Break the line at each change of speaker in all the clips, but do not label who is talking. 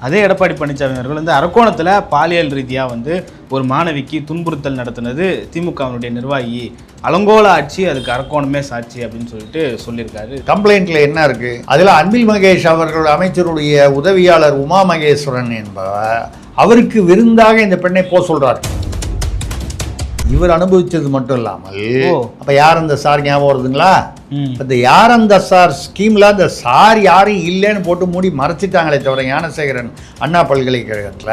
அதே எடப்பாடி பழனிசாமி அவர்கள் வந்து அரக்கோணத்தில் பாலியல் ரீதியாக வந்து ஒரு மாணவிக்கு துன்புறுத்தல் நடத்தினது திமுகவினுடைய நிர்வாகி அலங்கோல ஆட்சி அதுக்கு அரக்கோணமே சாட்சி அப்படின்னு சொல்லிட்டு சொல்லியிருக்காரு.
கம்ப்ளைண்ட்ல என்ன இருக்கு? அதில் அன்பில் மகேஷ் அவர்கள் அமைச்சருடைய உதவியாளர் உமா மகேஸ்வரன் என்பவர் அவருக்கு விருந்தாக இந்த பெண்ணை போ சொல்றாரு. இவர் அனுபவிச்சது மட்டும் இல்லாமல். அப்ப யார் அந்த சார் ஞாபகம் வருதுங்களா? இந்த யார் அந்த சார் ஸ்கீம்ல அந்த சார் யாரும் இல்லைன்னு போட்டு மூடி மறைச்சிட்டாங்களே தவிர ஞானசேகரன் அண்ணா பல்கலைக்கழகத்துல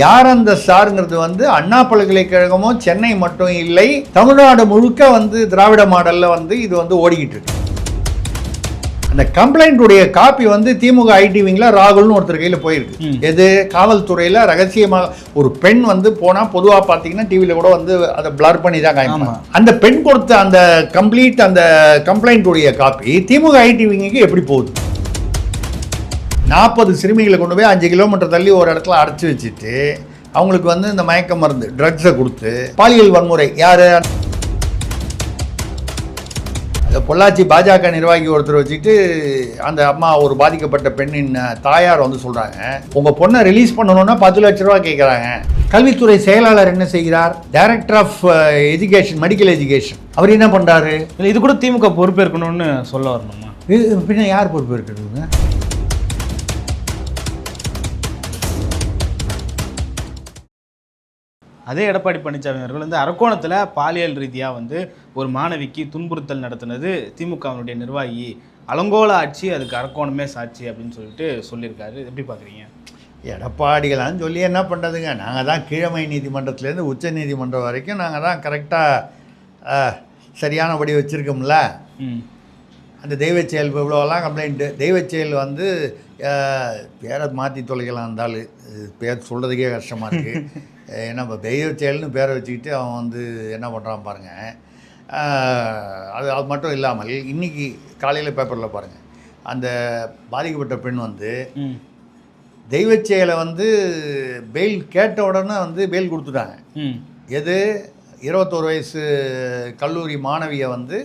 யார் அந்த சாருங்கிறது வந்து அண்ணா பல்கலைக்கழகமோ சென்னை மட்டும் இல்லை தமிழ்நாடு முழுக்க வந்து திராவிட மாடல்ல வந்து இது வந்து ஓடிக்கிட்டு இருக்கு. அந்த கம்ப்ளைண்ட்டுடைய காப்பி வந்து திமுக ஐடி விங்கில் ராகுல்னு ஒருத்தர் கையில் போயிருக்கு. எது? காவல்துறையில் ரகசியமாக ஒரு பெண் வந்து போனால் பொதுவாக பார்த்தீங்கன்னா டிவியில் கூட வந்து அதை பிளர் பண்ணி தான் காமிப்பாங்க.
ஆமா.
அந்த பெண் கொடுத்த அந்த கம்ப்ளீட் அந்த கம்ப்ளைண்ட்டுடைய காப்பி திமுக ஐடி விங்குக்கு எப்படி போகுது? நாற்பது சிறுமிகளை கொண்டு போய் அஞ்சு கிலோமீட்டர் தள்ளி ஒரு இடத்துல அடைச்சி வச்சுட்டு அவங்களுக்கு வந்து இந்த மயக்க மருந்து ட்ரக்ஸை கொடுத்து பாலியல் வன்முறை யார்? பொள்ளாச்சி பாஜக நிர்வாகி ஒருத்தர் வச்சுட்டு அந்த அம்மா ஒரு பாதிக்கப்பட்ட பெண்ணின் தாயார் வந்து சொல்கிறாங்க உங்கள் பொண்ணை ரிலீஸ் பண்ணணும்னா பத்து லட்ச ரூபா கேட்குறாங்க கல்வித்துறை செயலாளர் என்ன செய்கிறார்? Director of education medical education அவர் என்ன பண்ணுறாரு
இது கூட திமுக பொறுப்பேற்கணும்னு சொல்ல வரணுமா?
பின்ன யார் பொறுப்பு
அதே எடப்பாடி பழனிசாமி அவர்கள் வந்து அரக்கோணத்தில் பாலியல் ரீதியாக வந்து ஒரு மாணவிக்கு துன்புறுத்தல் நடத்தினது திமுகவினுடைய நிர்வாகி அலங்கோல ஆட்சி அதுக்கு அரக்கோணமே சாட்சி அப்படின்னு சொல்லிட்டு சொல்லியிருக்காரு. எப்படி பார்க்குறீங்க
எடப்பாடிகளான்னு சொல்லி என்ன பண்ணுறதுங்க நாங்கள் தான் கீழமை நீதிமன்றத்துலேருந்து உச்ச நீதிமன்றம் வரைக்கும் நாங்கள் தான் கரெக்டாக சரியானபடி வச்சுருக்கோம்ல.
ம்.
அந்த தெய்வச் செயல் இவ்வளோலாம் கம்ப்ளைண்ட்டு தெய்வச் செயல் வந்து பேரை மாற்றி தொலைக்கலாம் இருந்தாலும் பேர் சொல்கிறதுக்கே கஷ்டமாக இருக்குது ஏன்னா இப்போ தெய்வச் செயல்னு பேரை வச்சுக்கிட்டு அவன் வந்து என்ன பண்ணுறான் பாருங்கள் அது அது மட்டும் இல்லாமல் இன்றைக்கி காலையில் பேப்பரில் பாருங்கள் அந்த பாதிக்கப்பட்ட பெண் வந்து
ம்.
தெய்வச் செயலை வந்து பெயில் கேட்ட உடனே வந்து பெயில் கொடுத்துட்டாங்க. எது? இருபத்தோரு வயசு கல்லூரி மாணவியை வந்து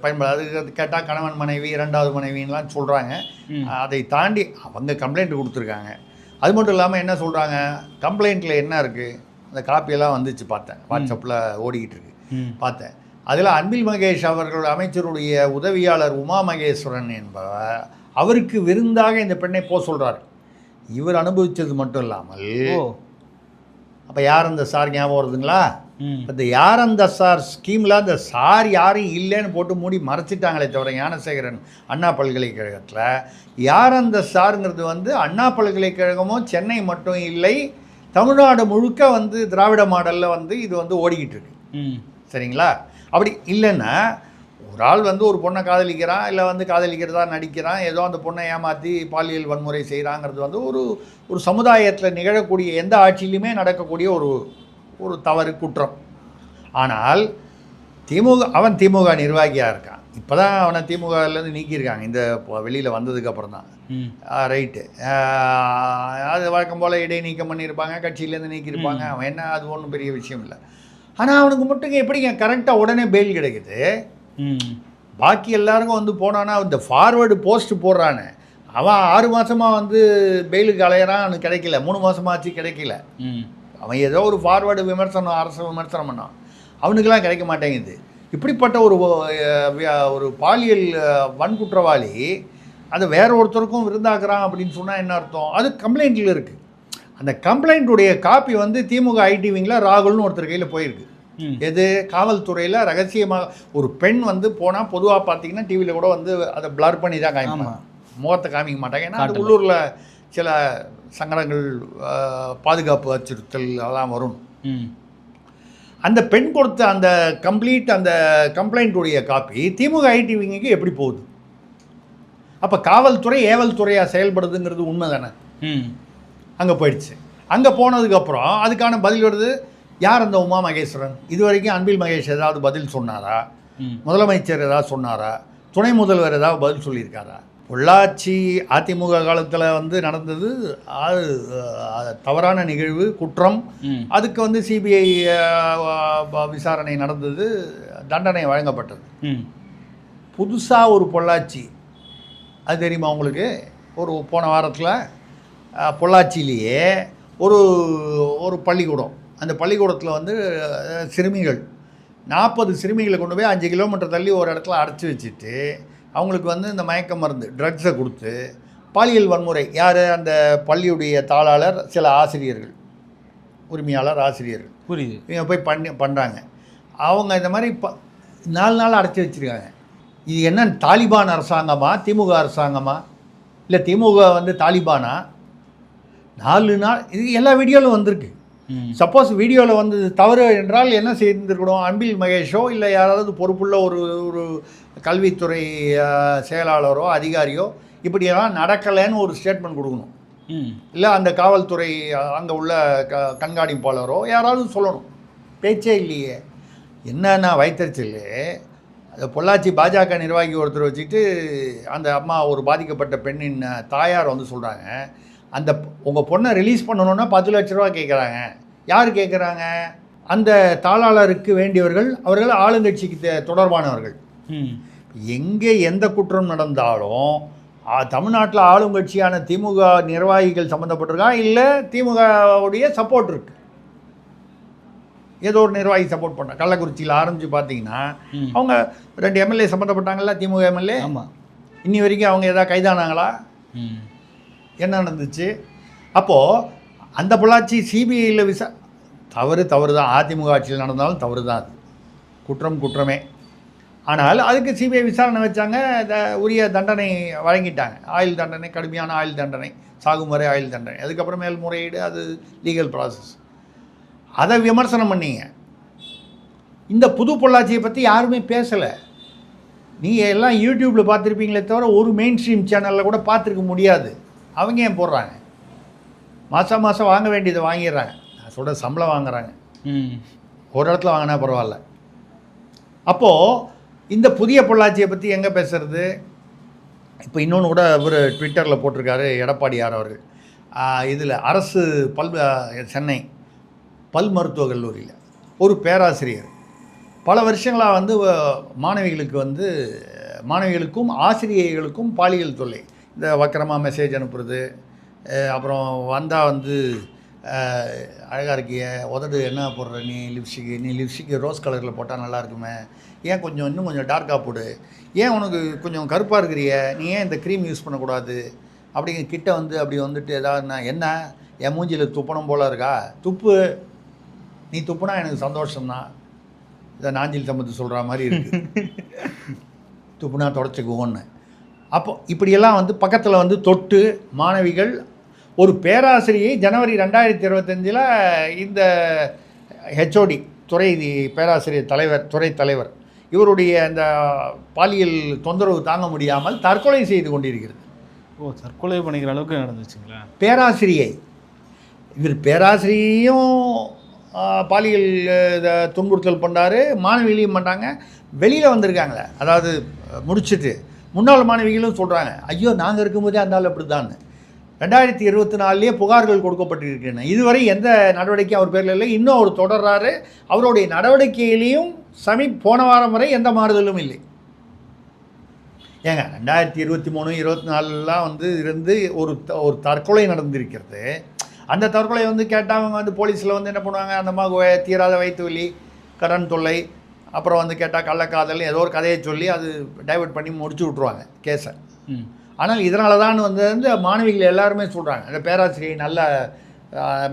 பயன்பட அதுக்கு கேட்டால் கணவன் மனைவி இரண்டாவது மனைவின்லாம் சொல்கிறாங்க. அதை தாண்டி அவங்க கம்ப்ளைண்ட் கொடுத்துருக்காங்க. அது மட்டும் இல்லாமல் என்ன சொல்கிறாங்க கம்ப்ளைண்ட்டில் என்ன இருக்குது அந்த காப்பியெல்லாம் வந்துச்சு பார்த்தேன். வாட்ஸ்அப்பில் ஓடிக்கிட்டு இருக்கு. பார்த்தேன். அதில் அன்பில் மகேஷ் அவர்கள் அமைச்சருடைய உதவியாளர் உமா மகேஸ்வரன் என்பவர் அவருக்கு விருந்தாக இந்த பெண்ணை போ சொல்கிறார் இவர் அனுபவித்தது மட்டும் இல்லாமல் அப்போ யார் அந்த சார் ஞாபகம் வருதுங்களா? இந்த யார் அந்த சார் ஸ்கீமில் அந்த சார் யாரும் இல்லைன்னு போட்டு மூடி மறைச்சிட்டாங்களே தவிர ஞானசேகரன் அண்ணா பல்கலைக்கழகத்தில் யார் அந்த சாருங்கிறது வந்து அண்ணா பல்கலைக்கழகமோ சென்னை மட்டும் இல்லை தமிழ்நாடு முழுக்க வந்து திராவிட மாடலில் வந்து இது வந்து ஓடிக்கிட்டு இருக்கு. சரிங்களா? அப்படி இல்லைன்னா ஒரு ஆள் வந்து ஒரு பொண்ணை காதலிக்கிறான் இல்லை வந்து காதலிக்கிறதா நடிக்கிறான் ஏதோ அந்த பொண்ணை ஏமாற்றி பாலியல் வன்முறை செய்கிறாங்கிறது வந்து ஒரு ஒரு சமுதாயத்தில் நிகழக்கூடிய எந்த ஆட்சியிலுமே நடக்கக்கூடிய ஒரு ஒரு தவறு குற்றம். ஆனால் திமுக அவன் திமுக நிர்வாகியாக இருக்கான். இப்போ தான் அவனை திமுகலேருந்து நீக்கியிருக்காங்க. இந்த வெளியில் வந்ததுக்கப்புறம் தான் ரைட்டு. அது வழக்கம் போல் இடைநீக்கம் பண்ணியிருப்பாங்க. கட்சியிலேருந்து நீக்கியிருப்பாங்க. அவன் என்ன அது ஒன்றும் பெரிய விஷயம் இல்லை. ஆனால் அவனுக்கு மட்டும் எப்படிங்க கரெக்டாக உடனே பெயில் கிடைக்குது? பாக்கி எல்லாருக்கும் வந்து போனான்னா இந்த ஃபார்வேர்டு போஸ்ட் போடுறானே. அவன் ஆறு மாதமாக வந்து பெயிலுக்கு அலையிறான். அவனுக்கு கிடைக்கல. மூணு மாதமாச்சு கிடைக்கல.
ம்.
அவன் ஏதோ ஒரு ஃபார்வேர்டு விமர்சனம் அரசு விமர்சனம் பண்ணான். அவனுக்கெல்லாம் கிடைக்க மாட்டேங்குது. இப்படிப்பட்ட ஒரு ஒரு பாலியல் வன்குற்றவாளி அதை வேற ஒருத்தருக்கும் விருந்தாக்குறான் அப்படின்னு சொன்னால் என்ன அர்த்தம்? அது கம்ப்ளைண்ட்டில் இருக்குது அந்த கம்ப்ளைண்ட்டுடைய காப்பி வந்து திமுக ஐடி விங்கில் ராகுல்னு ஒருத்தர் கையில் போயிருக்கு. எது? காவல்துறையில் ரகசியமாக ஒரு பெண் வந்து போனால் பொதுவாக பார்த்தீங்கன்னா டிவியில் கூட வந்து அதை பிளர் பண்ணி தான் காமிப்பாங்க முகத்தை காமிக்க மாட்டாங்க. ஏன்னா அது. உள்ளூரில் சில சங்கடங்கள் பாதுகாப்பு அச்சுறுத்தல் அதெல்லாம் வரும்.
ம்.
அந்த பெண் கொடுத்த அந்த கம்ப்ளீட் அந்த கம்ப்ளைண்ட்டுடைய காப்பி திமுக ஐடி விங்குக்கு எப்படி போகுது? அப்போ காவல்துறை ஏவல் துறையாக செயல்படுதுங்கிறது உண்மை தானே
ம்.
அங்கே போயிடுச்சு. அங்கே போனதுக்கப்புறம் அதுக்கான பதில் வருது யார் அந்த உமா மகேஸ்வரன்? இது வரைக்கும் அன்பில் மகேஷ் ஏதாவது பதில் சொன்னாரா? முதலமைச்சர் ஏதாவது சொன்னாரா? துணை முதல்வர் ஏதாவது பதில் சொல்லியிருக்காரா? பொள்ளாச்சி அதிமுக காலத்தில் வந்து நடந்தது அது தவறான நிகழ்வு குற்றம். அதுக்கு வந்து சிபிஐ விசாரணை நடந்தது தண்டனை வழங்கப்பட்டது. புதுசாக ஒரு பொள்ளாச்சி. அது தெரியுமா உங்களுக்கு? ஒரு போன வாரத்தில் பொள்ளாச்சியிலேயே ஒரு ஒரு பள்ளிக்கூடம். அந்த பள்ளிக்கூடத்தில் வந்து சிறுமிகள் நாற்பது சிறுமிகளை கொண்டு போய் அஞ்சு கிலோமீட்டர் தள்ளி ஒரு இடத்துல அடைச்சி வச்சுட்டு அவங்களுக்கு வந்து இந்த மயக்க மருந்து ட்ரக்ஸை கொடுத்து பாலியல் வன்முறை. யார்? அந்த பள்ளியுடைய தாளாளர் சில ஆசிரியர்கள். உரிமையாளர் ஆசிரியர்கள்.
புரியுது.
இவங்க போய் பண்ணி பண்ணுறாங்க அவங்க இந்த மாதிரி ப நாலு நாள் அடைச்சி வச்சுருக்காங்க. இது என்ன தாலிபான் அரசாங்கமா? திமுக அரசாங்கமா? இல்லை திமுக வந்து தாலிபானா? நாலு நாள் இது எல்லா வீடியோவிலும் வந்திருக்கு. சப்போஸ் வீடியோவில் வந்து தவறு என்றால் என்ன செய்திருக்கணும் அன்பில் மகேஷோ இல்லை யாராவது பொறுப்புள்ள ஒரு ஒரு கல்வித்துறை செயலாளரோ அதிகாரியோ இப்படியெல்லாம் நடக்கலைன்னு ஒரு ஸ்டேட்மெண்ட் கொடுக்கணும்.
ம்.
இல்லை அந்த காவல்துறை அங்கே உள்ள க கண்காணிப்பாளரோ யாராவது சொல்லணும். பேச்சே இல்லையே. என்னன்னா வைத்தறிச்சல். அது பொள்ளாச்சி பாஜக நிர்வாகி ஒருத்தர் வச்சுட்டு அந்த அம்மா ஒரு பாதிக்கப்பட்ட பெண்ணின் தாயார் வந்து சொல்கிறாங்க அந்த உங்கள் பொண்ணை ரிலீஸ் பண்ணணுன்னா பத்து லட்ச ரூபா கேட்குறாங்க யார் கேட்குறாங்க அந்த தாளாளருக்கு வேண்டியவர்கள் அவர்கள் ஆளுங்கட்சிக்கு தொடர்பானவர்கள். எங்கே எந்த குற்றம் நடந்தாலும் தமிழ்நாட்டில் ஆளுங்கட்சியான திமுக நிர்வாகிகள் சம்மந்தப்பட்டிருக்கா இல்லை திமுகவுடைய சப்போர்ட் இருக்கு. ஏதோ ஒரு நிர்வாகி சப்போர்ட் பண்ண கள்ளக்குறிச்சியில் ஆரம்பித்து பார்த்தீங்கன்னா. அவங்க ரெண்டு எம்எல்ஏ சம்மந்தப்பட்டாங்கல்ல திமுக எம்எல்ஏ?
ஆமாம்
இன்னி வரைக்கும் அவங்க ஏதாவது கைதானாங்களா?
ம்.
என்ன நடந்துச்சு? அப்போது அந்த பொள்ளாச்சி சிபிஐயில் விசா தவறு தவறு தான் அதிமுக ஆட்சியில் நடந்தாலும் தவறு தான் அது. குற்றம் குற்றமே. ஆனால் அதுக்கு சிபிஐ விசாரணை வச்சாங்க. த உரிய தண்டனை வழங்கிட்டாங்க. ஆயுள் தண்டனை கடுமையான ஆயுள் தண்டனை சாகும் வரை ஆயுள் தண்டனை. அதுக்கப்புறம் மேல்முறையீடு அது லீகல் ப்ராசஸ் அதை விமர்சனம் பண்ணீங்க. இந்த புது பொள்ளாச்சியை பற்றி யாருமே பேசலை. நீங்கள் எல்லாம் யூடியூப்பில் பார்த்துருப்பீங்களே தவிர ஒரு மெயின் ஸ்ட்ரீம் சேனலில் கூட பார்த்துருக்க முடியாது. அவங்க ஏன் போடுறாங்க? மாதம் மாதம் வாங்க வேண்டியதை வாங்கிடுறாங்க. நான் சொல்கிற சம்பளம் வாங்குறாங்க.
ம்.
ஒரு இடத்துல வாங்கினா பரவாயில்ல. அப்போது இந்த புதிய பொள்ளாச்சியை பற்றி எங்கே பேசுறது? இப்போ இன்னொன்று கூட இவர் ட்விட்டரில் போட்டிருக்காரு எடப்பாடியார் அவர்கள் இதில் அரசு பல் சென்னை பல் மருத்துவக் கல்லூரியில் ஒரு பேராசிரியர். பல வருஷங்களாக வந்து மாணவிகளுக்கு வந்து மாணவிகளுக்கும் ஆசிரியர்களுக்கும் பாலியல் தொல்லை. இந்த வக்கரமாக மெசேஜ் அனுப்புறது அப்புறம் வந்தால் வந்து அழகாக இருக்கிய உதடு என்ன போடுற நீ லிப்ஸ்டிக்கு நீ லிப்ஸ்டிக்கு ரோஸ் கலரில் போட்டால் நல்லா இருக்குமே. ஏன் கொஞ்சம் இன்னும் கொஞ்சம் டார்க்காக போடு. ஏன் உனக்கு கொஞ்சம் கருப்பாக இருக்கிறிய? நீ ஏன் இந்த க்ரீம் யூஸ் பண்ணக்கூடாது? அப்படிங்க கிட்ட வந்து அப்படி வந்துட்டு ஏதாவது நான் என்ன? என் மூஞ்சியில் துப்பணும் போல இருக்கா? துப்பு. நீ துப்புனா எனக்கு சந்தோஷம்தான். இதை நாஞ்சில் சம்பத்து சொல்கிற மாதிரி இருக்கு. துப்புனா தொடச்சிக்குவோன்னு அப்போ இப்படியெல்லாம் வந்து பக்கத்தில் வந்து தொட்டு மாணவிகள் ஒரு பேராசிரியை ஜனவரி ரெண்டாயிரத்தி இருபத்தஞ்சில் இந்த ஹெச்ஓடி துறை பேராசிரியர் தலைவர் துறை தலைவர். இவருடைய அந்த பாலியல் தொந்தரவு தாங்க முடியாமல் தற்கொலை செய்து கொண்டிருக்கிறது.
ஓ தற்கொலை பண்ணிக்கிற அளவுக்கு நடந்துச்சுங்களா?
பேராசிரியை. இவர் பேராசிரியையும் பாலியல் இத துன்புறுத்தல் பண்ணார். மாணவிகளையும் பண்ணாங்க. வெளியில் வந்திருக்காங்களே. அதாவது முடிச்சிட்டு முன்னாள் மாணவிகளும் சொல்கிறாங்க ஐயோ நாங்கள் இருக்கும்போதே அந்த ஆள் அப்படி ரெண்டாயிரத்தி இருபத்தி நாலுலேயே புகார்கள் கொடுக்கப்பட்டிருக்கின்றன. இதுவரை எந்த நடவடிக்கையும் அவர் பேரில் இல்லை. இன்னும் அவர் தொடர்றாரு. அவருடைய நடவடிக்கையிலையும் சமி போன வாரம் வரை எந்த மாறுதலும் இல்லை. ஏங்க ரெண்டாயிரத்தி இருபத்தி மூணு இருபத்தி நாலுலாம் வந்து இருந்து ஒரு த- ஒரு தற்கொலை நடந்திருக்கிறது. அந்த தற்கொலை வந்து கேட்டால் அவங்க வந்து போலீஸில் வந்து என்ன பண்ணுவாங்க? அந்த மாதிரி தீராத வயிற்று வலி கடன் தொல்லை அப்புறம் வந்து கேட்டால் கள்ளக்காதல் ஏதோ ஒரு கதையை சொல்லி அது டைவர்ட் பண்ணி முடிச்சு விட்ருவாங்க கேஸை ஆனால் இதனால தான் வந்து வந்து மாணவிகள் எல்லாருமே சொல்கிறாங்க அந்த பேராசிரியை நல்ல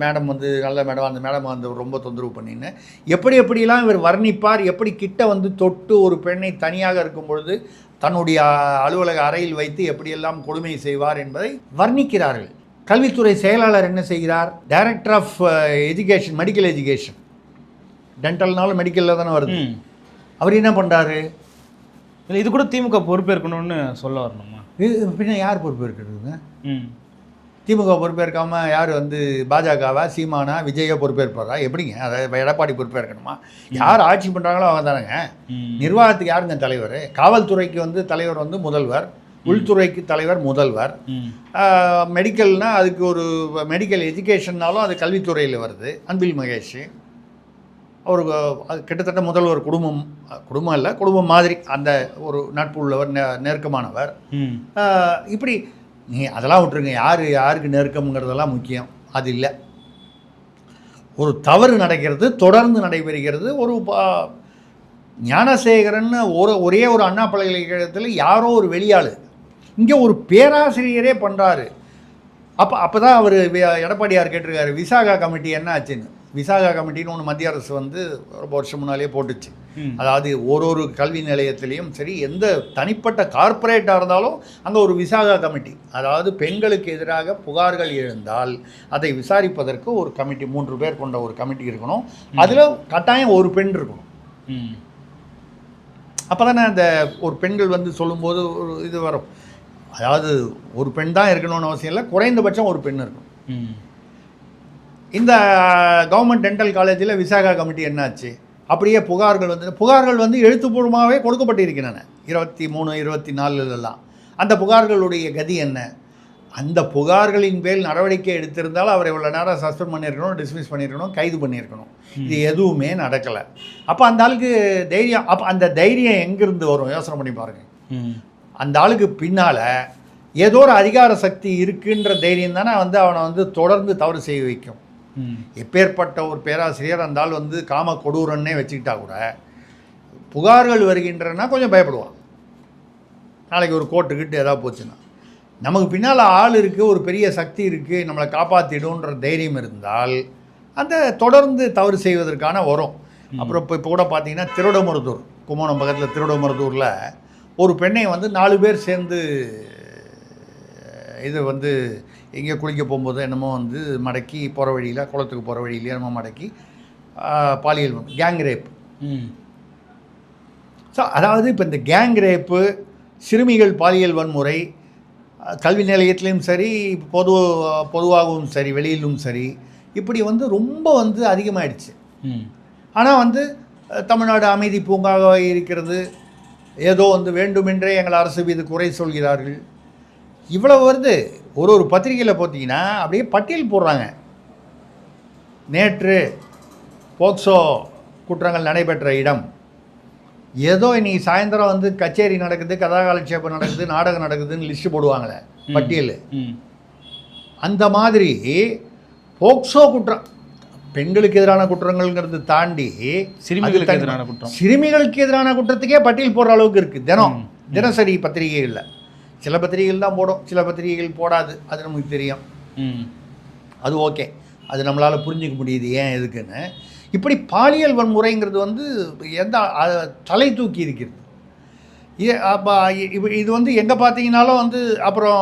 மேடம் வந்து நல்ல மேடம் அந்த மேடம் வந்து ரொம்ப தொந்தரவு பண்ணின்னு. எப்படி எப்படிலாம் இவர் வர்ணிப்பார் எப்படி கிட்ட வந்து தொட்டு ஒரு பெண்ணை தனியாக இருக்கும் பொழுது தன்னுடைய அலுவலக அறையில் வைத்து எப்படியெல்லாம் கொடுமை செய்வார் என்பதை வர்ணிக்கிறார்கள். கல்வித்துறை செயலாளர் என்ன செய்கிறார்? Director of education medical education டென்டல்னாலும் மெடிக்கலில் தானே வருது. அவர் என்ன பண்ணுறாரு
இல்லை இது கூட திமுக பொறுப்பேற்கணும்னு சொல்ல வரணுமா?
பின்ன யார் பொறுப்பு இருக்கிறதுங்க
ம்.
திமுக பொறுப்பேற்காம யார் வந்து பாஜகவா சீமானா விஜயோ பொறுப்பேற்பாரா எப்படிங்க? அதை எடப்பாடி பொறுப்பேற்கணுமா யார் ஆட்சி பண்ணுறாங்களோ அவங்க தானேங்க. நிர்வாகத்துக்கு யாருங்க தலைவர்? காவல்துறைக்கு வந்து தலைவர் வந்து முதல்வர். உள்துறைக்கு தலைவர் முதல்வர்.
ம்.
மெடிக்கல்னா அதுக்கு ஒரு மெடிக்கல் எஜுகேஷன்னாலும் அது கல்வித்துறையில் வருது. அன்பில் மகேஷ். அவருக்கு அது கிட்டத்தட்ட முதல்வர் குடும்பம் குடும்பம் இல்லை குடும்பம் மாதிரி அந்த ஒரு நட்பு உள்ளவர் நெ- நெருக்கமானவர். இப்படி நீ அதெல்லாம் விட்டுருங்க யார் யாருக்கு நெருக்கம்ங்கிறதெல்லாம் முக்கியம். அது இல்லை. ஒரு தவறு நடக்கிறது தொடர்ந்து நடைபெறுகிறது ஒரு ப- ஞானசேகரன் ஒரு ஒரே ஒரு அண்ணா பல்கலைக்கழகத்தில் யாரோ ஒரு வெளியாள் இங்கே ஒரு பேராசிரியரே பண்ணுறாரு அப்போ அப்போ தான் அவர் எடப்பாடியார் கேட்டிருக்காரு விசாகா கமிட்டி என்ன ஆச்சுன்னு. விசாகா கமிட்டின்னு ஒன்று மத்திய அரசு வந்து ரொம்ப வருஷம் முன்னாலே போட்டுச்சு. அதாவது ஒரு ஒரு கல்வி நிலையத்திலையும் சரி எந்த தனிப்பட்ட கார்ப்பரேட்டாக இருந்தாலும் அங்கே ஒரு விசாகா கமிட்டி. அதாவது பெண்களுக்கு எதிராக புகார்கள் எழுந்தால் அதை விசாரிப்பதற்கு ஒரு கமிட்டி மூன்று பேர் கொண்ட ஒரு கமிட்டி இருக்கணும். அதில் கட்டாயம் ஒரு பெண் இருக்கணும். அப்போ தானே அந்த ஒரு பெண்கள் வந்து சொல்லும்போது ஒரு இது வரும். அதாவது ஒரு பெண் தான் இருக்கணும்னு அவசியம் இல்லை குறைந்தபட்சம் ஒரு பெண் இருக்கணும்.
ம்.
இந்த கவர்மெண்ட் டென்டல் காலேஜில் விசாகா கமிட்டி என்னாச்சு? அப்படியே புகார்கள் வந்து புகார்கள் வந்து எழுத்துப்பூர்வமாகவே கொடுக்கப்பட்டிருக்கின்றன. இருபத்தி மூணு இருபத்தி நாலுலலாம். அந்த புகார்களுடைய கதி என்ன? அந்த புகார்களின் பேர் நடவடிக்கை எடுத்திருந்தால் அவரை இவ்வளோ நேரம் சஸ்பெண்ட் பண்ணியிருக்கணும் டிஸ்மிஸ் பண்ணியிருக்கணும் கைது பண்ணியிருக்கணும். இது எதுவுமே நடக்கலை. அப்போ அந்த ஆளுக்கு தைரியம் அப்போ அந்த தைரியம் எங்கேருந்து வரும்? யோசனை பண்ணி பாருங்க.
ம்.
அந்த ஆளுக்கு பின்னால் ஏதோ ஒரு அதிகார சக்தி இருக்குன்ற தைரியம் தானே வந்து அவனை வந்து தொடர்ந்து தவறு செய்ய வைக்கும். எப்பேற்பட்ட ஒரு பேராசிரியர் அந்த ஆள் வந்து காம கொடூரன்னே வச்சுக்கிட்டா கூட புகார்கள் வருகின்றன கொஞ்சம் பயப்படுவான். நாளைக்கு ஒரு கோர்ட்டுக்கிட்டு ஏதாவது போச்சுன்னா. நமக்கு பின்னால் ஆள் இருக்குது ஒரு பெரிய சக்தி இருக்குது நம்மளை காப்பாற்றிடும்ன்ற தைரியம் இருந்தால் அந்த தொடர்ந்து தவறு செய்வதற்கான வரும். அப்புறம் இப்போ இப்போ கூட பார்த்தீங்கன்னா திருடமருதூர் கும்போணம் பக்கத்தில் திருடமருதூரில் ஒரு பெண்ணை வந்து நாலு பேர் சேர்ந்து இது வந்து எங்கேயோ குளிக்க போகும்போது என்னமோ வந்து மடக்கி போகிற வழியில் குளத்துக்கு போகிற வழியிலே என்னமோ மடக்கி பாலியல் கேங் ரேப் ஸோ அதாவது இப்போ இந்த கேங் ரேப்பு சிறுமிகள் பாலியல் வன்முறை கல்வி நிலையத்திலையும் சரி பொது பொதுவாகவும் சரி வெளியிலும் சரி இப்படி வந்து ரொம்ப வந்து அதிகமாயிடுச்சு.
ம்.
ஆனால் வந்து தமிழ்நாடு அமைதி பூங்காக இருக்கிறது ஏதோ வந்து வேண்டுமென்றே எங்கள் அரசு மீது குறை சொல்கிறார்கள். இவ்வளவு வருது. ஒரு ஒரு பத்திரிகையில் பார்த்தீங்கன்னா அப்படியே பட்டியல் போடுறாங்க. நேற்று போக்சோ குற்றங்கள் நடைபெற்ற இடம். ஏதோ இன்னைக்கு சாயந்தரம் வந்து கச்சேரி நடக்குது கதாகாலட்சேபம் நடக்குது நாடகம் நடக்குதுன்னு லிஸ்ட்டு போடுவாங்களே பட்டியல். அந்த மாதிரி போக்சோ குற்றம் பெண்களுக்கு எதிரான குற்றங்கள்ங்கிறது தாண்டி
சிறுமிகளுக்கு எதிரான குற்றம்.
சிறுமிகளுக்கு எதிரான குற்றத்துக்கே பட்டியல் போடுற அளவுக்கு இருக்குது தினம். தினசரி பத்திரிகைகளில். சில பத்திரிகைகள் தான் போடும். சில பத்திரிகைகள் போடாது. அது நமக்கு தெரியும்.
ம்.
அது ஓகே. அது நம்மளால் புரிஞ்சுக்க முடியுது ஏன் எதுக்குன்னு. இப்படி பாலியல் வன்முறைங்கிறது வந்து எந்த தலை தூக்கி இருக்கிறது. இது அப்போ இது இது வந்து எங்கே பார்த்தீங்கனாலும் வந்து அப்புறம்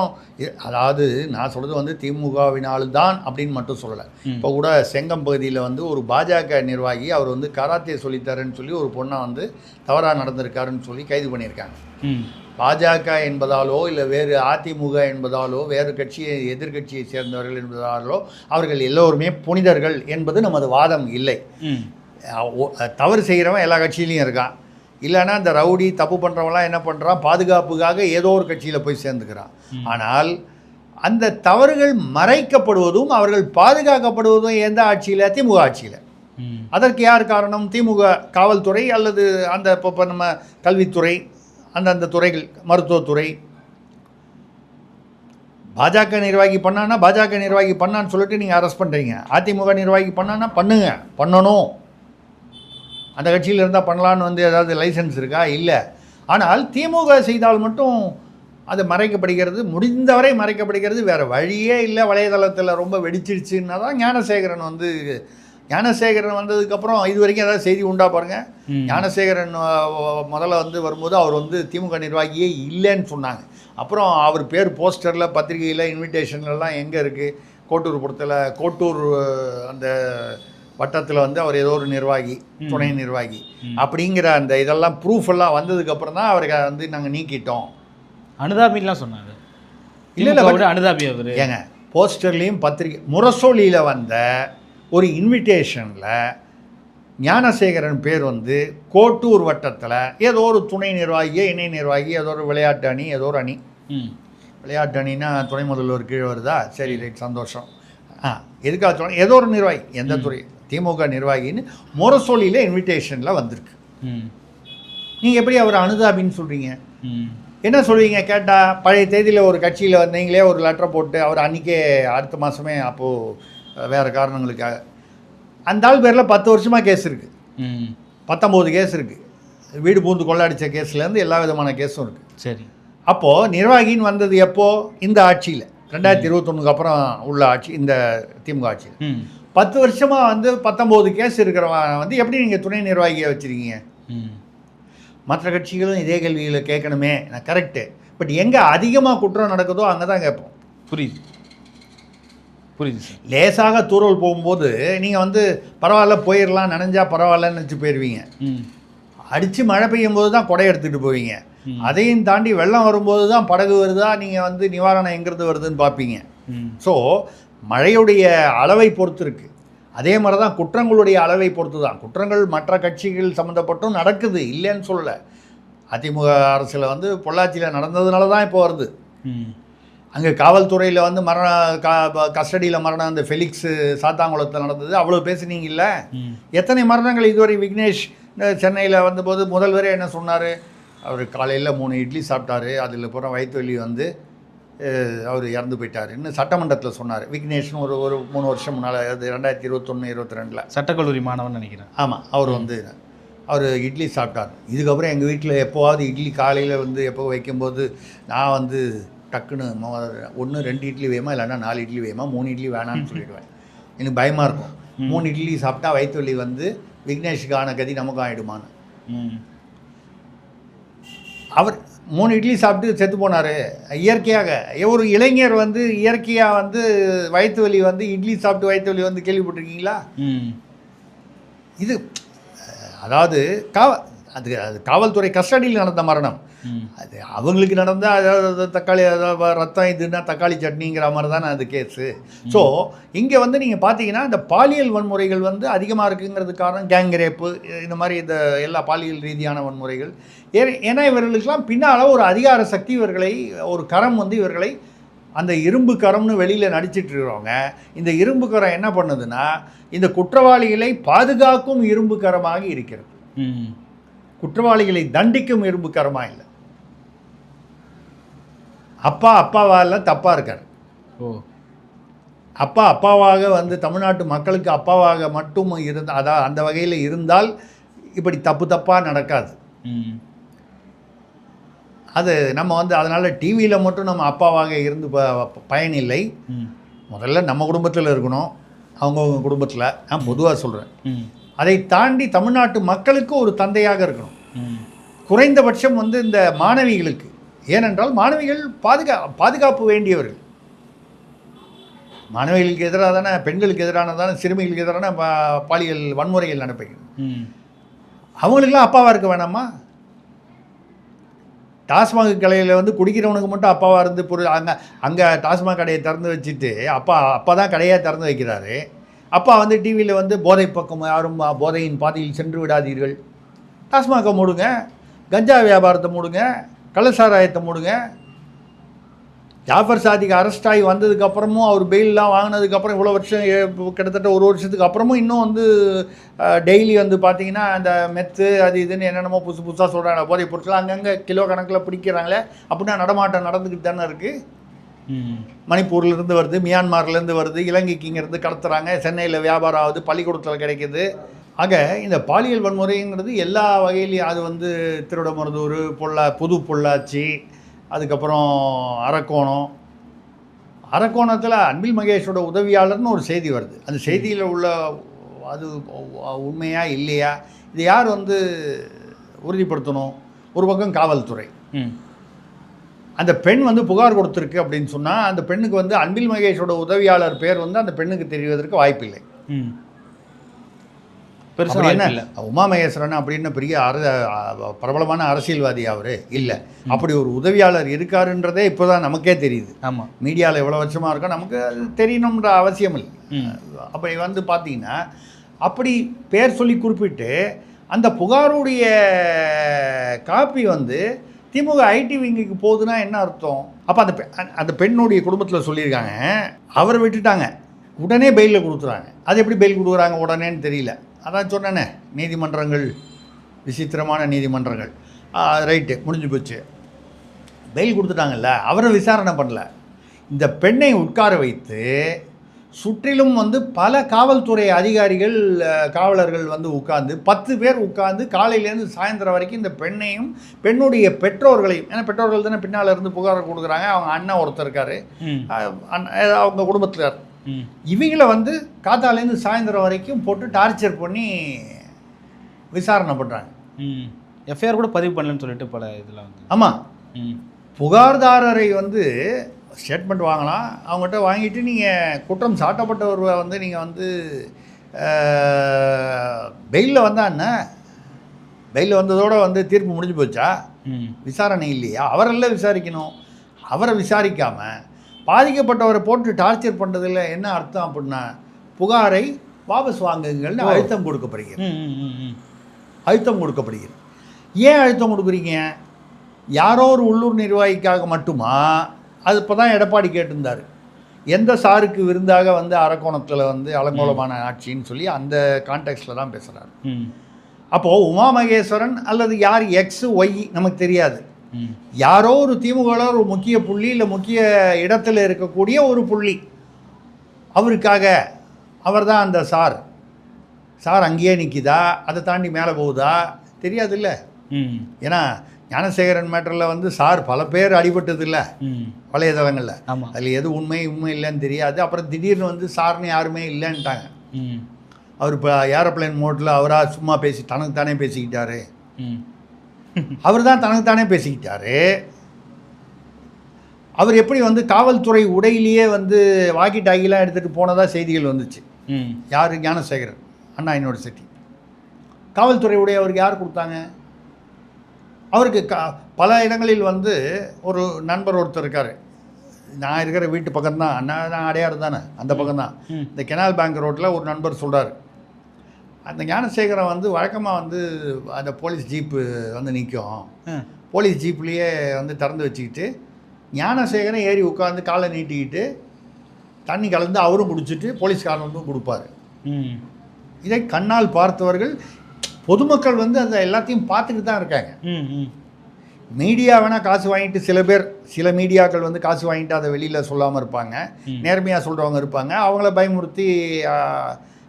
அதாவது நான் சொல்கிறது வந்து திமுகவினால் தான் அப்படின்னு மட்டும் சொல்லலை. இப்போ கூட செங்கம் பகுதியில் வந்து ஒரு பாஜக நிர்வாகி அவர் வந்து கராத்தே சொல்லித்தரேன்னு சொல்லி ஒரு பொண்ணை வந்து தவறாக நடந்திருக்காருன்னு சொல்லி கைது பண்ணியிருக்காங்க. பாஜக என்பதாலோ இல்லை வேறு அதிமுக என்பதாலோ வேறு கட்சியை எதிர்க்கட்சியை சேர்ந்தவர்கள் என்பதாலோ அவர்கள் எல்லோருமே புனிதர்கள் என்பது நமது வாதம் இல்லை. தவறு செய்கிறவன் எல்லா கட்சியிலையும் இருக்கான். இல்லைன்னா இந்த ரவுடி தப்பு பண்ணுறவன்லாம் என்ன பண்ணுறான் பாதுகாப்புக்காக ஏதோ ஒரு கட்சியில் போய் சேர்ந்துக்கிறான். ஆனால் அந்த தவறுகள் மறைக்கப்படுவதும் அவர்கள் பாதுகாக்கப்படுவதும் எந்த ஆட்சியில்? திமுக ஆட்சியில். அதற்கு யார் காரணம்? திமுக காவல்துறை அல்லது அந்த இப்போ இப்போ நம்ம கல்வித்துறை அந்தந்த துறைகள் மருத்துவத்துறை. பாஜக நிர்வாகி பண்ணான்னா பாஜக நிர்வாகி பண்ணான்னு சொல்லிட்டு நீங்கள் அரெஸ்ட் பண்ணுறீங்க அதிமுக நிர்வாகி பண்ணான்னா பண்ணுங்க. பண்ணணும். அந்த கட்சியில் இருந்தால் பண்ணலான்னு வந்து ஏதாவது லைசன்ஸ் இருக்கா? இல்லை. ஆனால் திமுக செய்தால் மட்டும் அது மறைக்கப்படுகிறது. முடிந்தவரை மறைக்கப்படுகிறது. வேறு வழியே இல்லை. வலைதளத்தில் ரொம்ப வெடிச்சிடுச்சுன்னா தான் ஞானசேகரன் வந்து ஞானசேகரன் வந்ததுக்கப்புறம் இது வரைக்கும் ஏதாவது செய்தி உண்டா பாருங்க.
ம்.
ஞானசேகரன் முதல்ல வந்து வரும்போது அவர் வந்து திமுக நிர்வாகியே இல்லைன்னு சொன்னாங்க. அப்புறம் அவர் பேர் போஸ்டரில் பத்திரிகையில் இன்விடேஷன்லலாம் எங்கே இருக்குது கோட்டூர் புறத்தில் கோட்டூர் அந்த வட்டத்தில் வந்து அவர் ஏதோ ஒரு நிர்வாகி துணை நிர்வாகி. அப்படிங்கிற அந்த இதெல்லாம் ப்ரூஃப் எல்லாம் வந்ததுக்கப்புறம் தான் அவருக்கு வந்து நாங்கள் நீக்கிட்டோம்.
அனுதாபின்லாம் சொன்னாங்க.
இல்ல, இல்ல,
அனுதாபி அவர்.
ஏங்க போஸ்டர்லேயும் பத்திரிகை முரசொலியில் வந்த ஒரு இன்விடேஷனில் ஞானசேகரன் பேர் வந்து கோட்டூர் வட்டத்தில் ஏதோ ஒரு துணை நிர்வாகியோ இணை நிர்வாகி ஏதோ ஒரு விளையாட்டு அணி ஏதோ ஒரு அணி. விளையாட்டு அணினா துணை முதல்வர் கீழே வருதா? சரி ரைட் சந்தோஷம். ஆ எதுக்காக ஏதோ ஒரு நிர்வாகி எந்த துறை திமுக நிர்வாகின்னு முரசொலியில் இன்விடேஷனில் வந்திருக்கு.
ம்.
நீங்கள் எப்படி அவர் அனுதாபின்னு சொல்கிறீங்க என்ன சொல்லுவீங்க கேட்டால் பழைய தேதியில் ஒரு கட்சியில் நீங்களே ஒரு லெட்டரை போட்டு அவர் அன்றைக்கே அடுத்த மாதமே அப்போது வேறு காரணங்களுக்காக. அந்த ஆள் பேரில் பத்து வருஷமாக கேஸ் இருக்குது பத்தொம்போது கேஸ் இருக்குது வீடு பூந்து கொள்ளடிச்ச கேஸ்லேருந்து எல்லா விதமான கேஸும் இருக்குது
சரி.
அப்போது நிர்வாகின்னு வந்தது எப்போ? இந்த ஆட்சியில். ரெண்டாயிரத்தி இருபத்தொன்னுக்கு அப்புறம் உள்ள ஆட்சி இந்த திமுக ஆட்சியில்.
ம்.
பத்து வருஷமாக வந்து பத்தொம்போது கேஸ் இருக்கிறவன் வந்து எப்படி நீங்கள் துணை நிர்வாகியை வச்சுருக்கீங்க?
ம்.
மற்ற கட்சிகளும் இதே கேள்விகளை கேட்கணுமே. நான் கரெக்டு பட் எங்கே அதிகமாக குற்றம் நடக்குதோ அங்கே தான் கேட்போம்.
புரியுது. புரியுது
லேசாக தூரல் போகும்போது நீங்கள் வந்து பரவாயில்ல போயிடலாம் நனைஞ்சா பரவாயில்லன்னு நினச்சி போயிடுவீங்க அடித்து மழை பெய்யும் போது தான் கொடை எடுத்துகிட்டு போவீங்க. அதையும் தாண்டி வெள்ளம் வரும்போது தான் படகு வருதா? நீங்கள் வந்து நிவாரணம் எங்கிறது வருதுன்னு பார்ப்பீங்க. ஸோ மழையுடைய அளவை பொறுத்து இருக்குது அதே மாதிரி தான் குற்றங்களுடைய அளவை பொறுத்து தான் குற்றங்கள் மற்ற கட்சிகள் சம்மந்தப்பட்டும் நடக்குது இல்லைன்னு சொல்லல. அதிமுக அரசில் வந்து பொள்ளாச்சியில் நடந்ததுனால தான் இப்போ வருது. அங்கே காவல்துறையில் வந்து மரண கா கஸ்டடியில் மரணம் அந்த ஃபெலிக்ஸ் சாத்தாங்குளத்தில் நடந்தது. அவ்வளோ பேசுனீங்கல்ல? எத்தனை மரணங்கள் இதுவரை விக்னேஷ் சென்னையில் வந்தபோது முதல்வரே என்ன சொன்னார்? அவர் காலையில் மூணு இட்லி சாப்பிட்டாரு. அதில் பூரா வயிற்று வலி வந்து அவர் இறந்து போயிட்டாருன்னு சட்டமன்றத்தில் சொன்னார். விக்னேஷ்னு ஒரு ஒரு மூணு வருஷம் முன்னால் அது ரெண்டாயிரத்தி இருபத்தொன்று இருபத்தி ரெண்டில்
சட்டக்கல்லூரி மாணவன் நினைக்கிறேன்.
ஆமாம் அவர் வந்து அவர் இட்லி சாப்பிட்டார். இதுக்கப்புறம் எங்கள் வீட்டில் எப்போவாவது இட்லி காலையில் வந்து எப்போ வைக்கும்போது நான் வந்து டக்குன்னு ஒன்று ரெண்டு இட்லி வேணுமா இல்லைன்னா நாலு இட்லி வேணுமா மூணு இட்லி வேணாம்னு சொல்லிடுவேன். எனக்கு பயமாக இருக்கும். மூணு இட்லி சாப்பிட்டா வயிற்று வலி வந்து விக்னேஷுக்கான கதி நமக்கும் ஆகிடுமான்னு அவர் மூணு இட்லி சாப்பிட்டு செத்து போனார். இயற்கையாக. ஒரு இளைஞர் வந்து இயற்கையாக வந்து வயிற்று வலி வந்து இட்லி சாப்பிட்டு வயிற்று வலி வந்து கேள்விப்பட்டிருக்கீங்களா? இது அதாவது காவ அது அது காவல்துறை கஸ்டடியில் நடந்த மரணம். அது அவங்களுக்கு நடந்தால் அதாவது தக்காளி அதாவது ரத்தம் இதுன்னா தக்காளி சட்னிங்கிற மாதிரி தானே அது கேஸு ஸோ இங்கே வந்து நீங்கள் பார்த்தீங்கன்னா இந்த பாலியல் வன்முறைகள் வந்து அதிகமாக இருக்குங்கிறது காரணம் கேங் ரேப்பு இந்த மாதிரி இந்த எல்லா பாலியல் ரீதியான வன்முறைகள். ஏ- ஏன்னா இவர்களுக்கெல்லாம் பின்னால் ஒரு அதிகார சக்தி இவர்களை ஒரு கரம் வந்து இவர்களை அந்த இரும்பு கரம்னு வெளியில் நடிச்சிட்டு இருக்கிறவங்க இந்த இரும்பு கரம் என்ன பண்ணுதுன்னா இந்த குற்றவாளிகளை பாதுகாக்கும் இரும்பு கரமாக இருக்கிறது. குற்றவாளிகளை தண்டிக்கும் இரும்பு கரமாக இல்லை. அப்பா அப்பாவால தப்பாக இருக்கார்.
ஓ.
அப்பா அப்பாவாக வந்து தமிழ்நாட்டு மக்களுக்கு அப்பாவாக மட்டும் இருந்த அதான் அந்த வகையில் இருந்தால் இப்படி தப்பு தப்பாக நடக்காது. அது நம்ம வந்து அதனால் டிவியில் மட்டும் நம்ம அப்பாவாக இருந்து பயனில்லை. முதல்ல நம்ம குடும்பத்தில் இருக்கணும். அவங்கவுங்க குடும்பத்தில். நான் பொதுவாக சொல்கிறேன் அதை தாண்டி தமிழ்நாட்டு மக்களுக்கு ஒரு தந்தையாக இருக்கணும். குறைந்தபட்சம் வந்து இந்த மாணவிகளுக்கு. ஏனென்றால் மாணவிகள் பாதுகா பாதுகாப்பு வேண்டியவர்கள். மாணவிகளுக்கு எதிராக தானே பெண்களுக்கு எதிரான தானே சிறுமிகளுக்கு எதிரான பாலியல் வன்முறைகள் நடப்பீங்க
ம்.
அவங்களுக்கெல்லாம் அப்பாவாக இருக்க வேணாமா? டாஸ்மாக் கடையில் வந்து குடிக்கிறவனுக்கு மட்டும் அப்பாவாக இருந்து பொருள் அங்கே அங்கே டாஸ்மாக் கடையை திறந்து வச்சுட்டு அப்பா அப்பா தான் கடையாக திறந்து வைக்கிறாரு. அப்பா வந்து டிவியில் வந்து போதை பக்கம் யாரும் போதையின் பாதையில் சென்று விடாதீர்கள். டாஸ்மாகை மூடுங்க கஞ்சா வியாபாரத்தை மூடுங்க கள்ளசாராயத்தை மூடுங்க. ஜாஃபர் சாதிக்கு அரெஸ்ட் ஆகி வந்ததுக்கப்புறமும் அவர் பெயிலெலாம் வாங்கினதுக்கப்புறம் இவ்வளோ வருஷம் கிட்டத்தட்ட ஒரு வருஷத்துக்கு அப்புறமும் இன்னும் வந்து டெய்லி வந்து பார்த்தீங்கன்னா அந்த மெத்து அது இதுன்னு என்னென்னமோ புதுசு புதுசாக சொல்கிறாங்க போதை பொருட்கள் அங்கங்கே கிலோ கணக்கில் பிடிக்கிறாங்களே அப்படின்னா நடமாட்டம் நடந்துக்கிட்டு தானே இருக்குது மணிப்பூர்லேருந்து வருது மியான்மர்லேருந்து வருது இலங்கைக்கு இங்கேருந்து கடத்துறாங்க. சென்னையில் வியாபாரம் ஆகுது பள்ளிக்கூடத்தில் கிடைக்குது. ஆக இந்த பாலியல் வன்முறைங்கிறது எல்லா வகையிலையும் அது வந்து திருவிடமருதூர் பொள்ளா புது பொள்ளாச்சி அதுக்கப்புறம் அரக்கோணம். அரக்கோணத்தில் அன்பில் மகேஷோட உதவியாளர்னு ஒரு செய்தி வருது. அந்த செய்தியில் உள்ள அது உண்மையா இல்லையா? இது யார் வந்து உறுதிப்படுத்தணும்? ஒரு பக்கம் காவல்துறை.
ம்.
அந்த பெண் வந்து புகார் கொடுத்துருக்கு அப்படின்னு சொன்னால் அந்த பெண்ணுக்கு வந்து அன்பில் மகேஷோட உதவியாளர் பேர் வந்து அந்த பெண்ணுக்கு தெரிவதற்கு வாய்ப்பில்லை.
ம். பெருசாக
என்ன?
இல்லை
உமா மகேஸ்வரன் அப்படின்னு பெரிய அர பிரபலமான அரசியல்வாதி அவர். இல்லை. அப்படி ஒரு உதவியாளர் இருக்காருன்றதே இப்போ தான் நமக்கே தெரியுது.
ஆமாம்
மீடியாவில் எவ்வளோ வருஷமாக இருக்கோ நமக்கு அது தெரியணுன்ற அவசியம் இல்லை. அப்படி வந்து பார்த்தீங்கன்னா அப்படி பேர் சொல்லி குறிப்பிட்டு அந்த புகாருடைய காப்பி வந்து திமுக ஐடி விங்குக்கு போகுதுன்னா என்ன அர்த்தம்? அப்போ அந்த- அந்த பெண்ணுடைய குடும்பத்தில் சொல்லியிருக்காங்க. அவரை விட்டுட்டாங்க. உடனே பெயிலில் கொடுத்துறாங்க. அது எப்படி பெயில் கொடுக்குறாங்க உடனேன்னு தெரியல. அதான் சொன்னேனே நீதிமன்றங்கள் விசித்திரமான நீதிமன்றங்கள். ரைட்டு முடிஞ்சு போச்சு. பெயில் கொடுத்துட்டாங்கல்ல அவரை விசாரணை பண்ணல. இந்த பெண்ணை உட்கார வைத்து சுற்றிலும் வந்து பல காவல்துறை அதிகாரிகள் காவலர்கள் வந்து உட்கார்ந்து பத்து பேர் உட்கார்ந்து காலையிலேருந்து சாயந்தரம் வரைக்கும் இந்த பெண்ணையும் பெண்ணுடைய பெற்றோர்களையும் ஏன்னா பெற்றோர்கள் தானே பின்னால் இருந்து புகார் கொடுக்குறாங்க அவங்க அண்ணன் ஒருத்தர் இருக்காரு. அண்ணன் அவங்க குடும்பத்தில் இவங்களை வந்து காத்தாலேருந்து சாயந்தரம் வரைக்கும் போட்டு டார்ச்சர் பண்ணி விசாரணை பண்ணுறாங்க
எஃப்ஐஆர் கூட பதிவு பண்ணலன்னு சொல்லிட்டு பல இதெல்லாம் வந்து.
ஆமாம் புகார்தாரரை வந்து ஸ்டேட்மெண்ட் வாங்கலாம். அவங்ககிட்ட வாங்கிட்டு நீங்கள் குற்றம் சாட்டப்பட்டவரை வந்து நீங்கள் வந்து பெயிலில் வந்தா என்ன? பெயிலில் வந்ததோட வந்து தீர்ப்பு முடிஞ்சு போச்சா? விசாரணை இல்லையா? அவரெல்லாம் விசாரிக்கணும். அவரை விசாரிக்காமல் பாதிக்கப்பட்டவரை போட்டு டார்ச்சர் பண்ணுறதுல என்ன அர்த்தம் அப்படின்னா புகாரை வாபஸ் வாங்குங்கள்னு அழுத்தம் கொடுக்கப்படுகிறது. அழுத்தம் கொடுக்கப்படுகிறது. ஏன் அழுத்தம் கொடுக்குறீங்க? யாரோ ஒரு உள்ளூர் நிர்வாகிக்காக மட்டுமா? அது இப்போ தான் எடப்பாடி கேட்டிருந்தார். எந்த சாருக்கு விருந்தாக வந்து அரக்கோணத்தில் வந்து அலங்கோலமான ஆட்சின்னு சொல்லி அந்த கான்டெக்ட்ல தான் பேசுகிறார் அப்போது உமா மகேஸ்வரன் அல்லது யார் எக்ஸ் ஒய் நமக்கு தெரியாது. யாரோ ஒரு திமுகவில் ஒரு முக்கிய புள்ளி இல்லை முக்கிய இடத்துல இருக்கக்கூடிய ஒரு புள்ளி. அவருக்காக அவர் தான் அந்த சார். சார் அங்கேயே நிற்கிதா அதை தாண்டி மேலே போகுதா? தெரியாதுல்ல.
ம்.
ஏன்னா ஞானசேகரன் மேட்டரில் வந்து சார் பல பேர் அடிபட்டது இல்லை
ம்.
வலைதளங்களில்
ஆமாம்
அதில் எது உண்மை உண்மை இல்லைன்னு தெரியாது. அப்புறம் திடீர்னு வந்து சார்னு யாருமே இல்லைன்ட்டாங்க.
ம்.
அவர் இப்போ ஏரோப்ளேன் மோட்டில் அவராக சும்மா பேசி தனக்கு தானே பேசிக்கிட்டாரு.
ம்.
அவர் தான் தனக்கு தானே பேசிக்கிட்டாரு. அவர் எப்படி வந்து காவல்துறை உடையிலேயே வந்து வாக்கி டாக்கிலாம் எடுத்துகிட்டு போனதா செய்திகள் வந்துச்சு. யார்? ஞானசேகரன் அண்ணா யூனிவர்சிட்டி காவல்துறை உடைய அவருக்கு யார் கொடுத்தாங்க? அவருக்கு கா பல இடங்களில் வந்து ஒரு நண்பர் ஒருத்தர் இருக்கார். நான் இருக்கிற வீட்டு பக்கம்தான். அண்ணா நான் அடையாறு தானே? அந்த பக்கம்தான். இந்த கெனால் பேங்க் ரோட்டில் ஒரு நண்பர் சொல்கிறார் அந்த ஞானசேகரன் வந்து வழக்கமாக வந்து அந்த போலீஸ் ஜீப்பு வந்து நிற்கும் போலீஸ் ஜீப்லேயே வந்து திறந்து வச்சுக்கிட்டு ஞானசேகரன் ஏறி உட்காந்து காலை நீட்டிக்கிட்டு தண்ணி கலந்து அவரும் குடிச்சிட்டு போலீஸ்காரனுக்கும் கொடுப்பாரு.
ம்.
இதை கண்ணால் பார்த்தவர்கள் பொதுமக்கள் வந்து அந்த எல்லாத்தையும் பார்த்துட்டு தான் இருக்காங்க.
ம் ம்.
மீடியா வேணால் காசு வாங்கிட்டு சில பேர் சில மீடியாக்கள் வந்து காசு வாங்கிட்டு அதை வெளியில் சொல்லாமல் இருப்பாங்க. நேர்மையாக சொல்கிறவங்க இருப்பாங்க. அவங்கள பயமுறுத்தி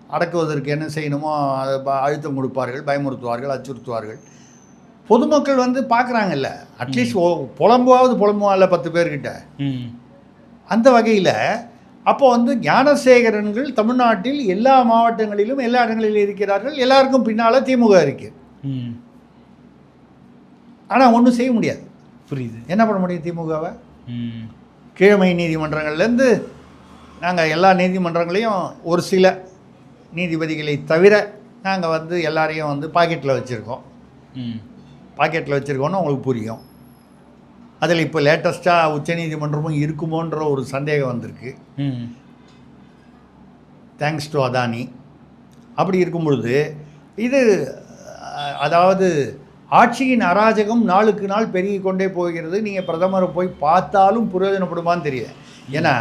அடக்குவதற்கு என்ன செய்யணுமோ அதை ப- அழுத்தம் கொடுப்பார்கள் பயமுறுத்துவார்கள் அச்சுறுத்துவார்கள். பொதுமக்கள் வந்து பார்க்குறாங்கல்ல அட்லீஸ்ட் புலம்புவாவது புலம்புவான்ல பத்து பேர்கிட்ட.
ம்.
அந்த வகையில் அப்போ வந்து ஞானசேகரன்கள் தமிழ்நாட்டில் எல்லா மாவட்டங்களிலும் எல்லா இடங்களிலும் இருக்கிறார்கள். எல்லாருக்கும் பின்னால் திமுக இருக்கு.
ம்.
ஆனால் ஒன்றும் செய்ய முடியாது.
புரியுது.
என்ன பண்ண முடியும் திமுகவை? கீழமை நீதிமன்றங்கள்லேருந்து நாங்கள் எல்லா நீதிமன்றங்களையும் ஒரு சில நீதிபதிகளை தவிர நாங்கள் வந்து எல்லாரையும் வந்து பாக்கெட்டில் வச்சுருக்கோம்.
ம்.
பாக்கெட்டில் வச்சுருக்கோன்னு உங்களுக்கு புரியும். அதில் இப்போ லேட்டஸ்ட்டாக உச்சநீதிமன்றமும் இருக்குமோன்ற ஒரு சந்தேகம் வந்திருக்கு. Thanks to Adani. அப்படி இருக்கும் பொழுது இது அதாவது ஆட்சியின் அராஜகம் நாளுக்கு நாள் பெருகி கொண்டே போகிறது. நீங்கள் பிரதமரை போய் பார்த்தாலும் பிரயோஜனப்படுமான்னு தெரியல. ஏன்னா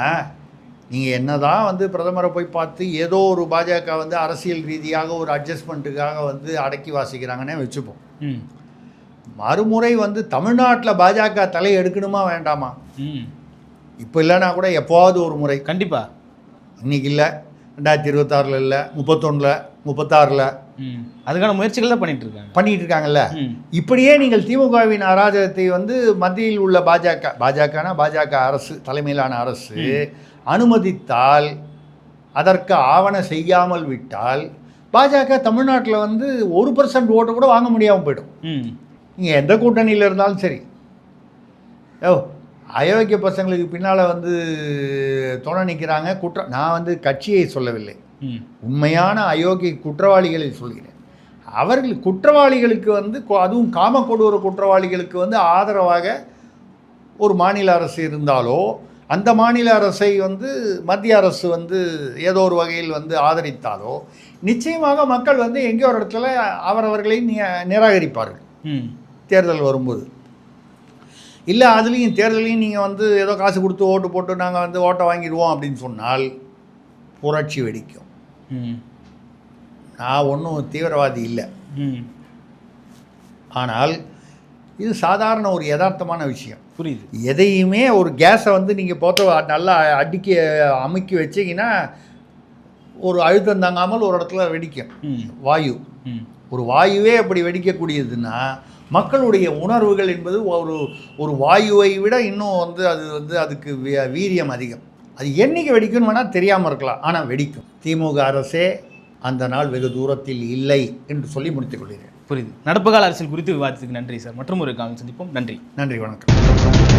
நீங்கள் என்னதான் வந்து பிரதமரை போய் பார்த்து ஏதோ ஒரு பாஜக வந்து அரசியல் ரீதியாக ஒரு அட்ஜஸ்ட்மெண்ட்டுக்காக வந்து அடக்கி வாசிக்கிறாங்கன்னே வச்சுப்போம். மறுமுறை வந்து தமிழ்நாட்டில் பாஜக தலை எடுக்கணுமா வேண்டாமா?
ம்.
இப்போ இல்லைன்னா கூட எப்போவாவது ஒரு முறை.
கண்டிப்பா.
இன்னைக்கு இல்லை. ரெண்டாயிரத்தி இருபத்தாறில் இல்லை. முப்பத்தொன்னில் முப்பத்தாறில்.
அதுக்கான முயற்சிகள் தான் பண்ணிட்டு இருக்காங்க.
பண்ணிட்டு இருக்காங்கல்ல? இப்படியே நீங்கள் திமுகவின் அராஜகத்தை வந்து மத்தியில் உள்ள பாஜக பாஜகனா பாஜக அரசு தலைமையிலான அரசு அனுமதித்தால் அதற்கு ஆவண செய்யாமல் விட்டால் பாஜக தமிழ்நாட்டில் வந்து ஒரு பர்சன்ட் ஓட்டு கூட வாங்க முடியாமல் போயிடும். நீங்கள் எந்த கூட்டணியில் இருந்தாலும் சரி. ஓ அயோக்கிய பசங்களுக்கு பின்னால் வந்து துணை நிற்கிறாங்க குற்ற நான் வந்து கட்சியை சொல்லவில்லை. உண்மையான அயோக்கிய குற்றவாளிகளை சொல்கிறேன். அவர்கள் குற்றவாளிகளுக்கு வந்து அதுவும் காம கொடூர குற்றவாளிகளுக்கு வந்து ஆதரவாக ஒரு மாநில அரசு இருந்தாலோ அந்த மாநில அரசை வந்து மத்திய அரசு வந்து ஏதோ ஒரு வகையில் வந்து ஆதரித்தாலோ நிச்சயமாக மக்கள் வந்து எங்கேயோ ஒரு இடத்துல அவரவர்களை நிராகரிப்பார்கள்.
ம்.
தேர்தல் வரும்போது. இல்லை அதுலேயும் தேர்தலையும் நீங்கள் வந்து ஏதோ காசு கொடுத்து ஓட்டு போட்டு நாங்கள் வந்து ஓட்டை வாங்கிடுவோம் அப்படின்னு சொன்னால் புரட்சி வெடிக்கும். நான் ஒன்றும் தீவிரவாதி இல்லை.
ம்.
ஆனால் இது சாதாரண ஒரு யதார்த்தமான விஷயம்.
புரியுது.
எதையுமே ஒரு கேஸை வந்து நீங்கள் போத்த நல்லா அடுக்கி அமுக்கி வச்சிங்கன்னா ஒரு அழுத்தம் தாங்காமல் ஒரு இடத்துல வெடிக்கும்.
ம்.
வாயு.
ம்.
ஒரு வாயுவே அப்படி வெடிக்கக்கூடியதுன்னா மக்களுடைய உணர்வுகள் என்பது ஒரு ஒரு வாயுவை விட இன்னும் வந்து அது வந்து அதுக்கு வீரியம் அதிகம். அது என்னைக்கு வெடிக்கும்னு வேணால் தெரியாமல் இருக்கலாம். ஆனால் வெடிக்கும். திமுக அரசே அந்த நாள் வெகு தூரத்தில் இல்லை என்று சொல்லி முடித்துக் கொள்கிறேன்.
புரியுது. நடப்பு கால அரசியல் குறித்து விவாதத்துக்கு நன்றி சார். மற்றும் ஒரு காலம் சந்திப்போம். நன்றி.
நன்றி வணக்கம்.